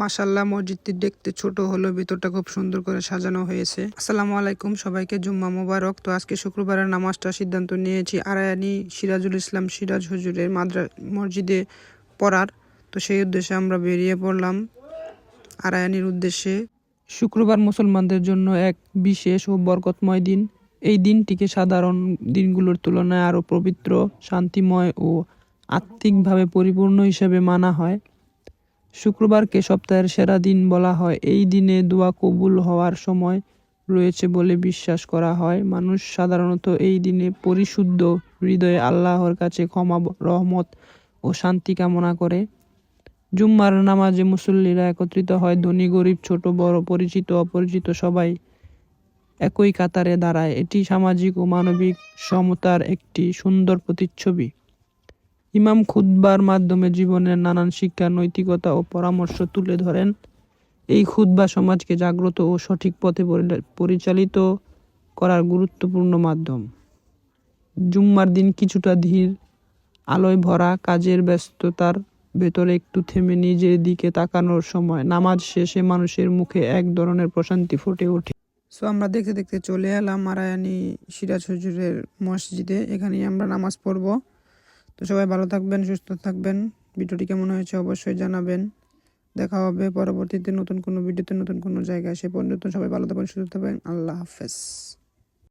মাসাল্লাহ মসজিদটি দেখতে ছোট হলেও ভিতরটা খুব সুন্দর করে সাজানো হয়েছে। আসসালামু আলাইকুম, সবাইকে জুম্মা মোবারক। তো আজকে শুক্রবারের নামাজটা সিদ্ধান্ত নিয়েছি, আরায়ানি সিরাজুল ইসলাম সিরাজ হুজুরের মাদ্রা মসজিদে পড়ার। তো সেই উদ্দেশ্যে আমরা বেরিয়ে পড়লাম আরায়ানির উদ্দেশ্যে। শুক্রবার মুসলমানদের জন্য এক বিশেষ ও বরকতময় দিন। এই দিনটিকে সাধারণ দিনগুলোর তুলনায় আরও পবিত্র, শান্তিময় ও আত্মিকভাবে পরিপূর্ণ হিসেবে মানা হয়। শুক্রবারকে সপ্তাহের সেরা দিন বলা হয়। এই দিনে দোয়া কবুল হওয়ার সময় রয়েছে বলে বিশ্বাস করা হয়। মানুষ সাধারণত এই দিনে পরিশুদ্ধ হৃদয়ে আল্লাহর কাছে ক্ষমা, রহমত ও শান্তি কামনা করে। জুম্মার নামাজে মুসল্লিরা একত্রিত হয়। ধনী, গরিব, ছোট, বড়, পরিচিত, অপরিচিত সবাই একই কাতারে দাঁড়ায়। এটি সামাজিক ও মানবিক সমতার একটি সুন্দর প্রতিচ্ছবি। ইমাম খুতবার মাধ্যমে জীবনের নানান শিক্ষা, নৈতিকতা ও পরামর্শ তুলে ধরেন। এই খুতবা সমাজকে জাগ্রত ও সঠিক পথে পরি- পরিচালিত করার গুরুত্বপূর্ণ মাধ্যম। জুম্মার দিন কিছুটা ধীর, আলোয় ভরা, কাজের ব্যস্ততার ভেতরে একটু থেমে নিজের দিকে তাকানোর সময়। নামাজ শেষে মানুষের মুখে এক ধরনের প্রশান্তি ফুটে ওঠে। সো আমরা দেখতে দেখতে চলে এলাম মারায়ানি সিরাজ হুজুরের মসজিদে। এখানেই আমরা নামাজ পড়ব। তো সবাই ভালো থাকবেন, সুস্থ থাকবেন। ভিডিওটি কেমন হয়েছে অবশ্যই জানাবেন। দেখা হবে পরবর্তীতে নতুন কোনো ভিডিওতে, নতুন কোনো জায়গায়। সে পর্যন্ত সবাই ভালো থাকবেন, সুস্থ থাকবেন। আল্লাহ হাফেজ।